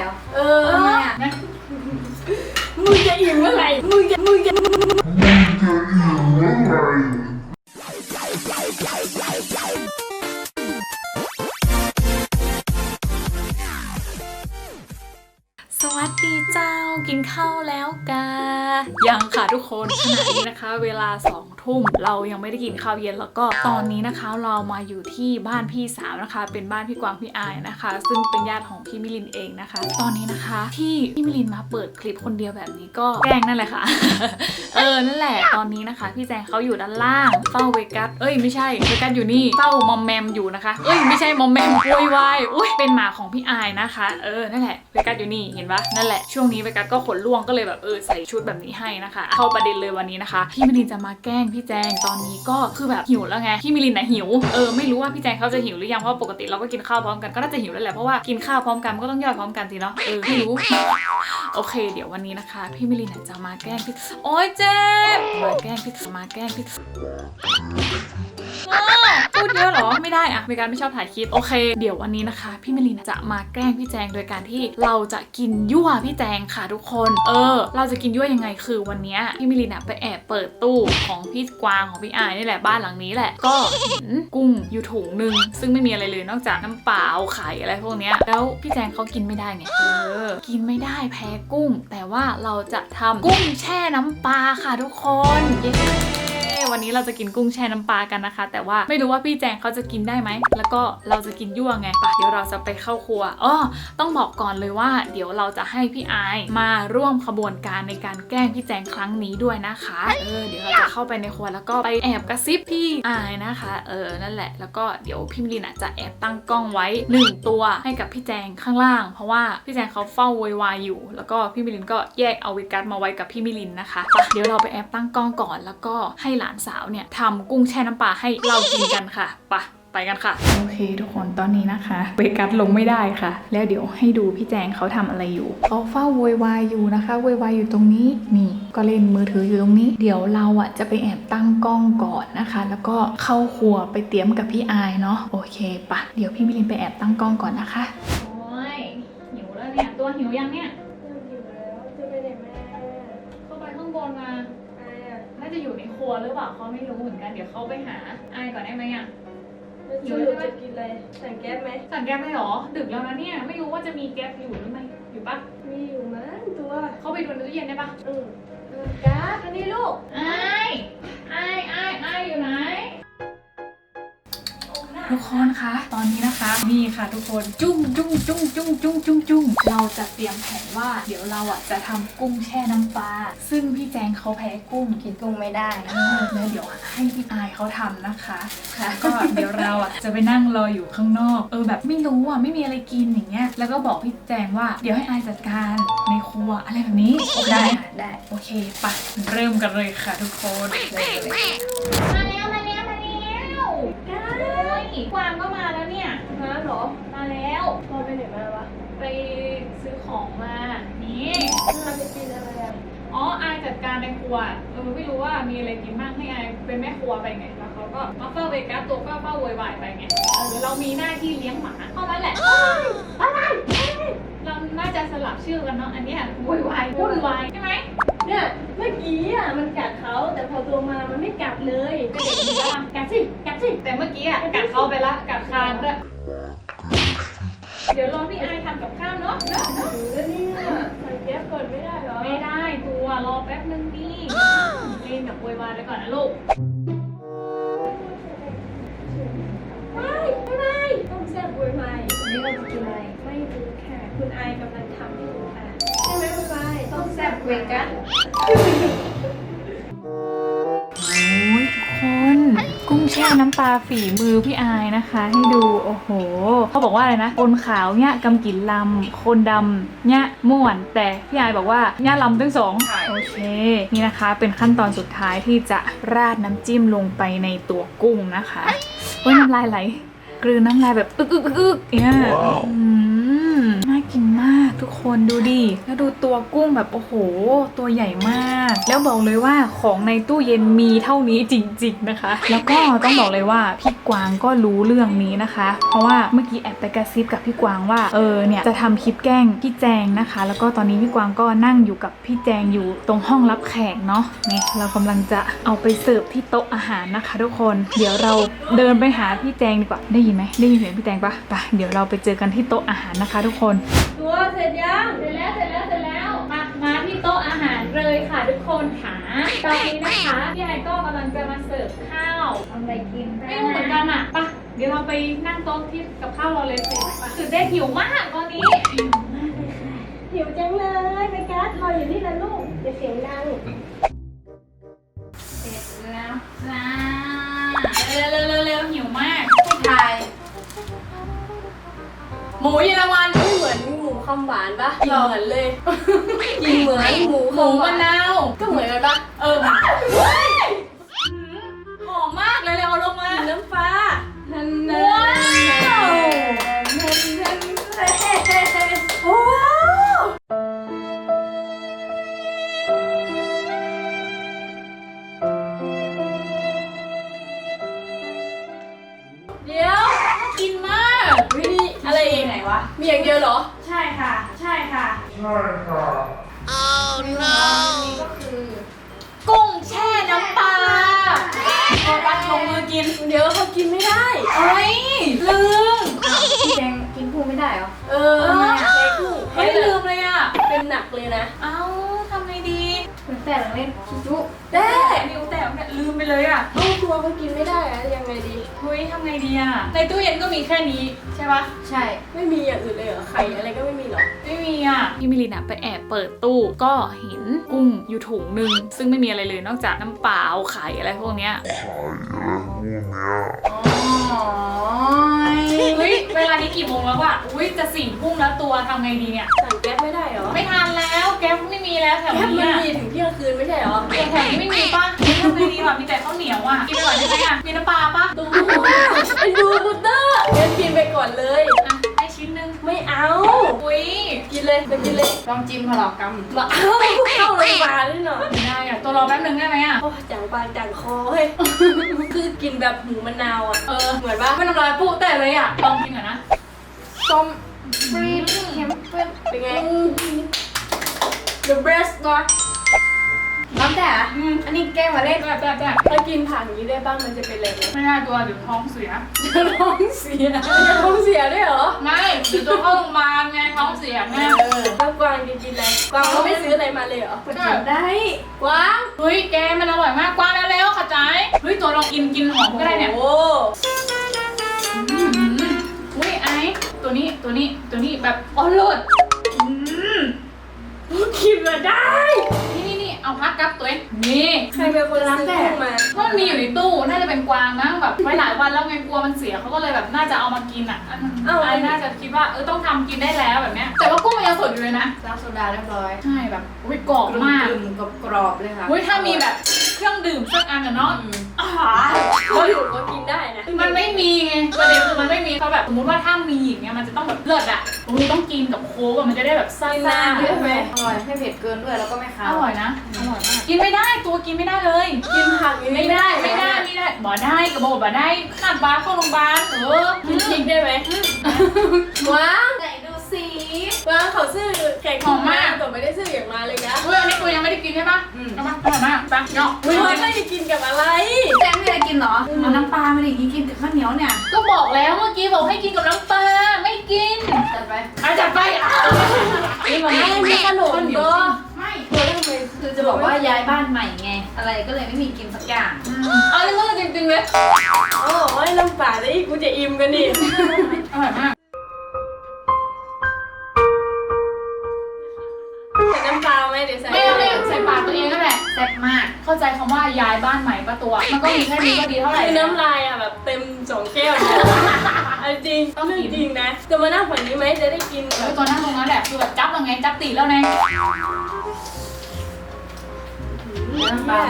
เหรอ เออทำไมอะ มึงจะอิ่มเมื่อไหร่ มึงจะ มึงจะ สวัสดีเจ้ากินข้าวแล้วกายังค่ะทุกคนขณะนี้นะคะ เวลาสอง ทุ่มเรายังไม่ได้กินข้าวเย็นแล้วก็ตอนนี้นะคะเรามาอยู่ที่บ้านพี่สาวนะคะ เป็นบ้านพี่กวางพี่อายนะคะ ซึ่งเป็นญาติของพี่มิลินเองนะคะ ตอนนี้นะคะที่พี่มิลินมาเปิดคลิปคนเดียวแบบนี้ก็แกล้งนั่นแหละค่ะ เออนั่นแหละตอนนี้นะคะ พี่แจงเขาอยู่ด้านล่างเฝ้าเวกัสเอ้ยไม่ใช่เวกัสอยู่นี่เฝ้ามอมแมมอยู่นะคะ เอ้ยไม่ใช่มอมแมมโวยวายอุ้ยเป็นหมาของพี่อายนะคะ เออนั่นแหละเวกัสอยู่นี่เห็นปะนั่นแหละช่วงนี้เวกัสก็ขนล่วงก็เลยแบบเออใส่ชุดแบบนี้ให้นะคะ เข้าประเด็นเลยวันนี้นะคะ พี่มิลินจะมาแกล้งพี่แจงตอนนี้ก็คือแบบหิวแล้วไงพี่มิลินนะหิวเออไม่รู้ว่าพี่แจงเขาจะหิวหรือยังเพราะปกติเราก็กินข้าวพร้อมกันก็น่าจะหิวแล้วแหละเพราะว่ากินข้าวพร้อมกันก็ต้องย่อยพร้อมกันสิเนาะเออไม่รู้โอเค เดี๋ยววันนี้นะคะ พี่มิลินจะมาแกล้งพี่โอ๊ยเจ็บมาแกล้งพี่มาแกล้งพี่ พูดเยอะเหรอ ไม่ได้อะเมการไม่ชอบถ่ายคลิป โอเค เดี๋ยววันนี้นะคะ พี่มิลินจะมาแกล้งพี่แจงโดยการที่เราจะกินยั่วพี่แจงค่ะทุกคน เออ เราจะกินยั่วยังไง คือวันนี้พี่มิลินอะไปแอบเปิดตู้ของพี่กวางของพี่อายนี่แหละบ้านหลังนี้แหละ ก็เห็นกุ้งอยู่ถุงหนึ่งซึ่งไม่มีอะไรเลยนอกจากน้ำเปล่าไข่อะไรพวกนี้แล้วพี่แจงเขากินไม่ได้ไง เออ กินไม่ได้แพ้กุ้ง แต่ว่าเราจะทำกุ้งแช่น้ำปลาค่ะทุกคน เย้ วันนี้เราจะกินกุ้งแช่น้ำปลากันนะคะ แต่ว่าไม่รู้ว่าพี่แจงเขาจะกินได้ไหม แล้วก็เราจะกินยั่วไงปะเดี๋ยวเราจะไปเข้าครัวอ้อต้องบอกก่อนเลยว่า เดี๋ยวเราจะให้พี่ไอมาร่วมขบวนการในการแกล้งพี่แจงครั้งนี้ด้วยนะคะ เออเดี๋ยวเราจะเข้าไปในครัวแล้วก็ไปแอบกระซิบพี่ไอนะคะ เออนั่นแหละ แล้วก็เดี๋ยวพี่มิลินจะแอบตั้งกล้องไว้หนึ่งตัวให้กับพี่แจงข้างล่าง เพราะว่าพี่แจงเขาเฝ้าโวยวายอยู่ แล้วก็พี่มิลินก็แยกเอาวิกัสมาไว้กับพี่มิลินนะคะ เดี๋ยวเราไปแอบตั้งกล้องก่อนแล้วก็ให้หลานสาวเนี่ยทำกุ้งแช่น้ำปลาให้เรากินกันค่ะไปไปกันค่ะ โอเคทุกคนตอนนี้นะคะเวกัสลงไม่ได้ค่ะ แล้วเดี๋ยวให้ดูพี่แจงเขาทำอะไรอยู่เขาเฝ้าโวยวายอยู่นะคะโวยวายอยู่ตรงนี้นี่ก็เล่นมือถืออยู่ตรงนี้ เดี๋ยวเราอะจะไปแอบตั้งกล้องก่อนนะคะ แล้วก็เข้าครัวไปเตรียมกับพี่อายเนาะโอเคปะเดี๋ยวพี่มิลินไปแอบตั้งกล้องก่อนนะคะโอ้ยหิวแล้วเนี่ยตัวหิวยังเนี่ยอยู่แล้วจะไปไหนแม่เข้าไปข้างบนมาไอ้อะน่า จะอยู่ในครัวหรือเปล่าเขาไม่รู้เหมือนกันเดี๋ยวเขาไปหาอายก่อนได้ไหมอะแล้วสรุปจะกินอะไรสั่งแก๊สไหมสั่งแก๊สได้หรอ ดึกแล้วนะเนี่ยไม่รู้ว่าจะมีแก๊สอยู่หรือไม่อยู่ปะมีอยู่มั้งตัวเข้าไปดูในตู้เย็นได้ปะอืมเออแก๊สอันนี้ลูกไอ้ไทุกคนคะ ตอนนี้นะคะ นี่ค่ะทุกคน จุ้งจุ้งจุ้งจุ้งจุ้งจุ้งจุ้งเราจะเตรียมแผนว่า เดี๋ยวเราอะจะทำกุ้งแช่น้ำปลา ซึ่งพี่แจงเขาแพ้กุ้ง กินกุ้งไม่ได้เออแล้วเดี๋ยวให้พี่อายเขาทำนะคะค่ะก็เดี๋ยวเราอะจะไปนั่งรออยู่ข้างนอก เออแบบไม่รู้อะไม่มีอะไรกินอย่างเงี้ย แล้วก็บอกพี่แจงว่าเดี๋ยวให้อายจัดการในครัวอะไรแบบนี้โอเคได้ไหมค่ะได้โอเคปะเริ่มกันเลยค่ะทุกคนเลยเลยมาแล้วมาแล้วมาแล้วได้ กวางก็มาแล้วเนี่ย มาเหรอ มาแล้วเราไปไหนมาวะ ไปซื้อของมา นี่เราจะกินอะไรอะ อ๋อ อายจัดการในครัว เออไม่รู้ว่ามีอะไรกินบ้างให้อายเป็นแม่ครัวไปไง แล้วเขาก็มาเฝ้าเวกัสตัวก็เฝ้าโวยวายไปไง เออเรามีหน้าที่เลี้ยงหมาเท่านั้นแหละ อะไร เราน่าจะสลับชื่อกันเนาะ อันเนี้ยโวยวายวุ่นวายใช่ไหม เนี่ยเมื่อกี้อะมันกัดเขาแต่พอตัวมามันไม่กัดเลยเป็นเด็กดีแล้วอะกัดสิกัดสิ แต่เมื่อกี้อะกัดเขาไปละกัดคางด้วยเดี๋ยวรอพี่อายทำกับข้าวเนาะเนอะเนอะอยู่แล้วเนี่ยสั่งแก๊สก่อนไม่ได้เหรอไม่ได้ตัวรอแป๊บนึงดิเล่นกับโวยวายไปก่อนนะลูกไม่ไม่ไม่ต้องแซ่บบุยไม่วันนี้เราจะกินอะไรไม่รู้ค่ะ คุณอายกำลังทำอยู่ค่ะใช่ไหมคุณไายต้องแซ่บเวกัน โอ้ยทุกคน กุ้งแช่น้ำปลาฝีมือพี่อายนะคะ ให้ดูโอ้โห เขาบอกว่าอะไรนะ คนขาวเนี่ยกำกินลำ คนดำเนี่ยม่วน แต่พี่อายบอกว่าเนี่ยลำทั้งสอง โอเค นี่นะคะเป็นขั้นตอนสุดท้ายที่จะราดน้ำจิ้มลงไปในตัวกุ้งนะคะเว้ยน้ำลายไหลกลืนน้ำลายแบบอึกอึกอึกอึกเนี่ยอืมน่ากินมาก ทุกคนดูดิ แล้วดูตัวกุ้งแบบโอ้โห ตัวใหญ่มาก แล้วบอกเลยว่าของในตู้เย็นมีเท่านี้จริง ๆนะคะ แล้วก็ต้องบอกเลยว่าพี่กวางก็รู้เรื่องนี้นะคะ เพราะว่าเมื่อกี้แอบไปกระซิบกับพี่กวางว่าเออเนี่ยจะทำคลิปแกล้งพี่แจงนะคะ แล้วก็ตอนนี้พี่กวางก็นั่งอยู่กับพี่แจงอยู่ตรงห้องรับแขกเนาะนี่เรากำลังจะเอาไปเสิร์ฟที่โต๊ะอาหารนะคะ ทุกคน เดี๋ยวเราเดินไปหาพี่แจงดีกว่าได้ยินไหมได้ยินเสียงพี่แจงปะไปเดี๋ยวเราไปเจอกันที่โต๊ะอาหารนะคะ ทุกคนตัวเสร็จยัง เสร็จแล้วเสร็จแล้วเสร็จแล้วมามาที่โต๊ะอาหารเลยค่ะทุกคนค่ะตอนนี้นะคะพี่ไอก็กำลังจะมาเสิร์ฟข้าวทำอะไรกินไม่รู้เหมือนกันอะไปะเดี๋ยวเราไปนั่งโต๊ะที่กับข้าวเราเลยสิไปคือได้หิวมากตอนนี้หิวจังเลยไปกัสรออยู่นี่นะลูกอย่าเสียงดังเสร็จแล้วจ้าเร็วเร็วเร็วเร็วหิวมากให้ทายหมูเยอรมันไม่เหมือน หมูคำหวานปะกินเหมือนเลยกินเหมือนหมูหมูคำหมะวานนาวก็เหมือนกันปะเออหืมหอมมากเลยเร็วเอาลงมาน้ำฟ้านันว้าวนันนันโอ้เดี๋ยวน่ากินมากวินี่อะไรอีกไหนวะมีอย่างเดียวเหรอใช่ค่ะใช่ค่ะนี่ก็คือกุ้งแช่น้ำปลาเอาปันลงมือกิน เดี๋ยวเขากินไม่ได้เอ้ยลืม พี่แดงกินกุ้งไม่ได้เหรอ เออทำไมอะใช้กุ้งเฮ้ยลืมเลยอะ เป็นหนักเลยนะ เอ้า ทำไงดีเหมือนแต่เล่นคิจุแต่นิวแต่เนี่ยลืมไปเลยอะเอาตัวเขากินไม่ได้อะยังไงดี เฮ้ยทำไงดีอะ ในตู้เย็นก็มีแค่นี้ใช่ปะ ใช่ ไม่มีอย่างอื่นเลยเหรอไข่อะไรก็ไม่มีเหรอไม่มีอะ พี่มิลินอะไปแอบเปิดตู้ก็เห็นกุ้งอยู่ถุงหนึ่งซึ่งไม่มีอะไรเลยนอกจากน้ำเปล่าไข่อะไรพวกเนี้ย อ๋อเฮ้ยเวลานี้กี่โมงแล้วอะอุ้ยจะสี่ทุ่มแล้วตัวทำไงดีเนี่ย สั่งแก๊สไม่ได้เหรอไม่ทานแล้ว แก๊ปไม่มีแล้วแถวแก๊สนี้มันอะมีถึงเที่ยงคืนไม่ใช่เหรอแถวนี้ไม่มีป่ะทำไงดีวะมีแต่ข้าวเหนียวอะกินไปก่อนได้ไหมอะมีน้ำปลาป่ะดูไอ้ดูบุตเตอร์งั้นกินไปก่อนเลยอะให้ชิ้นหนึงไม่เอาอุ้ยกินเลยไปกินเลยลองจิ้มพลอกรรมมาเอาเข้าโรงพยาบาลด้วยเนาะไม่ได้อะตัวรอแป๊บนึงได้ไหมอะโอ้จังบานจังคอเฮ้ยคือกินแบบหมูมะนาวอะเออเหมือนปะไม่น้ำลายปูแต่เลยอะลองกินก่อนนะส้มฟรีดเค็มเปรี้ยวเป็นไง the best เนาะน้ำแต่อะอืม อันนี้แกล้งมาเล่นแบบแบบแบบถ้ากินผักอย่างนี้ได้บ้างมันจะเป็นอะไรไหมไม่ได้ตัวเดี๋ยวท้องเสีย ท้องเสียท้องเสียด้วยเหรอไม่เดี๋ยวตัวเข้าโรงพยาบาลไงท้องเสียไงเออแล้วกวางจะกินอะไรกวางเขาไม่ซื้ออะไรมาเลยเหรอกดจิบได้กวางเฮ้ยแกมันอร่อยมากกว้างแล้วแล้วๆเข้าใจเฮ้ยตัวลองกินกินหอมก็ได้เนี่ยโอ้อืมอุ้ยไอซ์ตัวนี้ตัวนี้ตัวนี้แบบอ๋อเลิศอืม กินมาได้ นี่นี่นี่เอาพักกับตัวเองนี่ใครเป็นคนซื้อกุ้งมาก็มันมีอยู่ในตู้ น่าจะเป็นกวางมั้งแบบไว้หลายวันแล้วไงกลัวมันเสียเขาก็เลยแบบน่าจะเอามากินอะอันนั้นไอ้น่าจะคิดว่าเออต้องทำกินได้แล้วแบบเนี้ย แต่ว่ากุ้งมันยังสดอยู่เลยนะล้างโซดาเรียบร้อยใช่แบบอุ้ยกรอบมากกลุ่มๆกรอบๆเลยค่ะอุ้ยถ้ามีแบบ เครื่องดื่มสักอันอะเนาะอืมอ่าเขาอยู่ก็กินได้นะมันไม่มีไงประเด็นคือมันไม่มีเขาแบบสมมติว่าถ้ามีอย่างเงี้ยมันจะต้องแบบเลิศอะโอ้ยต้องกินกับโค้กอะมันจะได้แบบซ่ากินๆน้ำด้วยไหมอร่อยไม่เผ็ดเกินด้วยแล้วก็ไม่คาอวร่อยนะอร่อยมากกินไม่ได้ตัวกินไม่ได้เลย กินผักอย่างไม่นี้ได้ไม่ได้ไม่ได้บ่ได้กระโบบ่ได้ขนาดบาร์เข้าโรงพยาบาลเออกินพริกได้ไหมกวางไหนดูสิกวางเขาซื้อไก่ของมาแต่ ไม่ได้ซื้ออย่างมาเลยนะเฮ้ยอันนี้ตัวยังไม่ได้กินใช่ปะอืมเอามาอร่อยมากไปเนาะไม่ว่าจะกินกับอะไรแจงไม่ได้กินเหรอเอาน้ำปลามาดิกินกับข้าวเหนียวเนี่ย ก็บอกแล้วเมื่อกี้บอกให้กินกับน้ำปลาไม่กิน จัดไปอาจัดไปอะนี่มันไม่มีขนมก็ไม่เธอทำไมคือจะบอกว่าย้ายบ้านใหม่ไง อะไรก็เลยไม่มีกินสักอย่างเอาเลยมึงจริงๆเลยโอ้โอ้ยน้ำปลาเลยกูจะอิ่มกันดิอร่อยมาก เดี๋ยวใส่ไม่เอาไม่เอาใส่ปากตัวเองนั่นแหละแซ่บมาก เข้าใจคำว่าย้ายบ้านใหม่ปะตัว มันก็มีแค่นี้ก็ดีเท่าไหร่คือน้ำลายอะแบบเต็มสองแก้วเลยเอาจริงต้องกินเรื่องจริงนะ จะมานั่งฝั่งนี้ไหมจะได้กินแบคือบตัวนั่งตรงนั้นแหละคือแบบจับแล้วไงจับตีแล้วไงน้ำปลา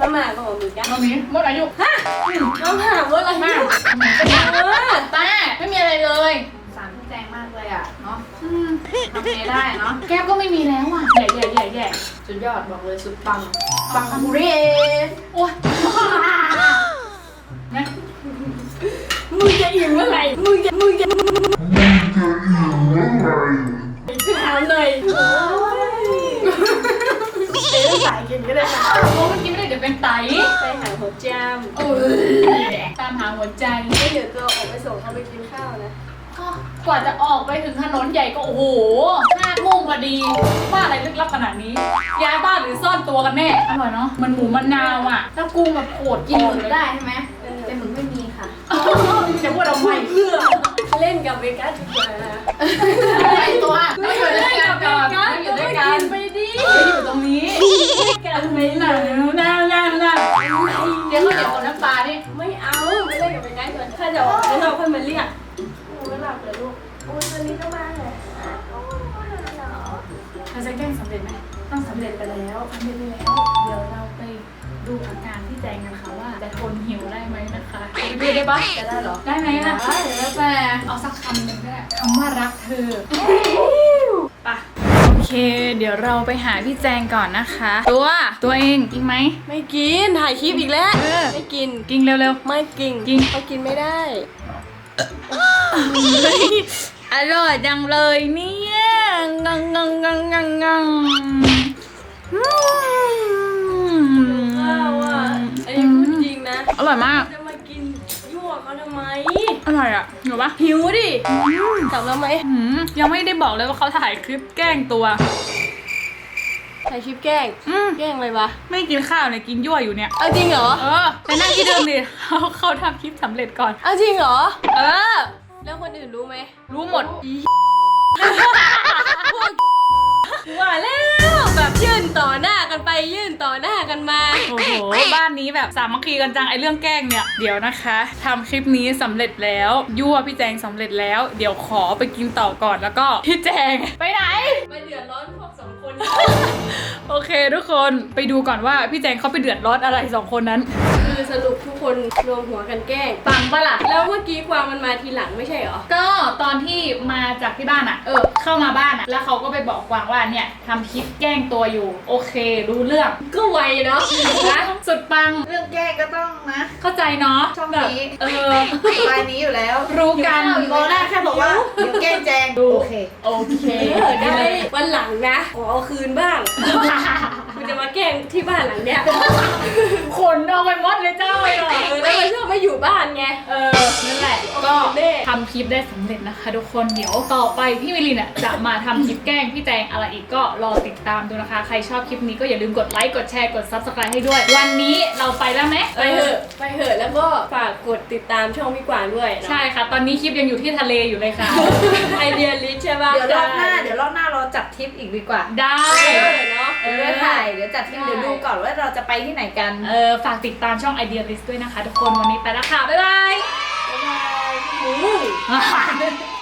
รามาม่าก็บอกมือกันมามีหมดอายุฮะมาม่าว่าอะไรมาเออป้าไม่มีอะไรเลยสารพี่แจงมากเลยอะเนาะอืมทำไงได้เนาะแก้วก็ไม่มีแล้วอะแย่แย่แย่แย่สุดยอดบอกเลยสุดปังปังบุรีโอ๊ยนะมึงจะอิ่มเมื่อไหร่มึงจะมึงจะ หาหัวจามโอ้ยตามหาหัวใจ ไม่เดี๋ยวตัวออกไปส่งเขาไปกินข้าวนะกว่าจะออกไปถึงถนนใหญ่ก็โอ้โหห้าโมงพอดี บ้าอะไรลึกลับขนาดนี้ ย้ายบ้านหรือซ่อนตัวกันแน่ อร่อยเนาะ มันหมูมันนาวอะ แล้วกุ้งแบบโขดกินหมึกเลยได้ใช่ไหมแต่หมึกไม่มีค่ะ จะพูดเอาใหม่เพื่อ เล่นกับเวกัสดีกว่าไอตัวไม่อยู่ด้วยกันก่อนไม่อยู่ด้วยกันไปดิไม่อยู่ตรงนี้กันไหมหนัล่ะงน่าน่าน่าเดี๋ยวเขาเดี๋ยวคนน้ำปลานี่ไม่เอาไม่เล่นกับเวกัสก่อนถ้าจะออกแล้วเราค่อยมาเรียกโอ้ไม่หลับเลยลูกโอ้ยตอนนี้ก็มาแล้วโอ้มาเหรอเราจะแกล้งสำเร็จไหมต้องสำเร็จไปแล้วสำเร็จไปแล้ว ดูอาการพี่แจงกันค่ะว่าจะทนหิวได้ไหมนะคะไปดูได้ปะจะได้เหรอ ได้ไหมล่ะได้เดี๋ยวแล้วแต่เอาสักคำหนึ่งก็ได้คำว่ารักเธอปะโอเค เดี๋ยวเราไปหาพี่แจงก่อนนะคะ ตัว ตัวเองกินไหม ไม่กิน ถ่ายคลิปอีกแล้วเออไม่กิน กินเร็วไม่กิน กินเขากินไม่ได้ๆอร่อยจังเลยเนี่ย งังงังงังงังงัง อร่อยมาก จะมากินยั่วเขาทำไมอร่อยอะหิวปะหิวดิกลับแล้วไหมหืมยังไม่ได้บอกเลยว่าเขาถ่ายคลิปแกล้งตัว ถ่ายคลิปแกล้งอืมแกล้งอะไรวะไม่กินข้าวเนี่ยกินยั่วอยู่เนี่ย เอาจริงเหรอ เออไปนั่งที่เดิมดิเขาเขาทำคลิปสำเร็จก่อน เอาจริงเหรอ เออ แล้วคนอื่นรู้ไหมรู้หมดว่าแล้วแบบยื่นต่อหน้ากันไปยื่นต่อหน้ากันมา โอ้โห บ้านนี้แบบสามัคคีกันจังไอเรื่องแกล้งเนี่ย เดี๋ยวนะคะทำคลิปนี้สำเร็จแล้ว ยั่วพี่แจงสำเร็จแล้ว เดี๋ยวขอไปกินต่อก่อนแล้วก็พี่แจง ไปไหน ไปเดือดร้อนพวกสองคน โอเคทุกคนไปดูก่อนว่าพี่แจงเขาไปเดือดร้อนอะไรสองคนนั้น คือสรุปทุกคนรวมหัวกันแกล้งฟังปะล่ะแล้วเมื่อกี้กวางมันมาทีหลังไม่ใช่เหรอ ก็ตอนที่มาจากที่บ้านอะ เออ เข้ามาบ้านอะ แล้วเขาก็ไปบอกกวางว่าเนี่ยทำคลิปแกล้งตัวอยู่ โอเค รู้เรื่องก็ไวเนาะนะสุดปัง เรื่องแก้ก็ต้องนะเข้าใจเนาะช่องแบบนี้เออรายนี้อยู่แล้วรู้กันมองหน้าแค่บอกว่าเดี๋ยวแก้แจงดูโอเค โอเคเออได้วันหลังนะขอเอาคืนบ้างกู จะมาแกล้งที่บ้านหลังเนี้ยขนเอาไปหมดเลยเจ้าไอ้หรอเออแล้วมันชอบไม่อยู่บ้านไง เออ นั่นแหละ ก็แน่ทำคลิปได้สำเร็จนะคะ ทุกคน เดี๋ยวต่อไปพี่มิลินอะจะมาทำคลิปแกล้งพี่แจงอะไรอีกก็รอติดตามดูนะคะ ใครชอบคลิปนี้ก็อย่าลืมกดไลค์ กดแชร์ กด subscribe ให้ด้วย วันนี้เราไปแล้วไหมไปเถอะไปเถอะแล้วก็ฝากกดติดตามช่องพี่กวางด้วยนะใช่ค่ะ ตอนนี้คลิปยังอยู่ที่ทะเลอยู่เลยค่ะ ไอเดียลิสใช่ป่ะเดี๋ยวรอบหน้า เดี๋ยวรอบหน้าเราจัดทริปอีกดีกว่าได้ เออเนาะเดี๋ยวไปถ่ายเดี๋ยวจัดทริปเดี๋ยวดูก่อนว่าเราจะไปที่ไหนกัน เออฝากติดตามช่อง Idea List ด้วยนะคะ ทุกคนวันนี้ไปแล้วค่ะ บ๊ายบาย บ๊ายบายพี่หมู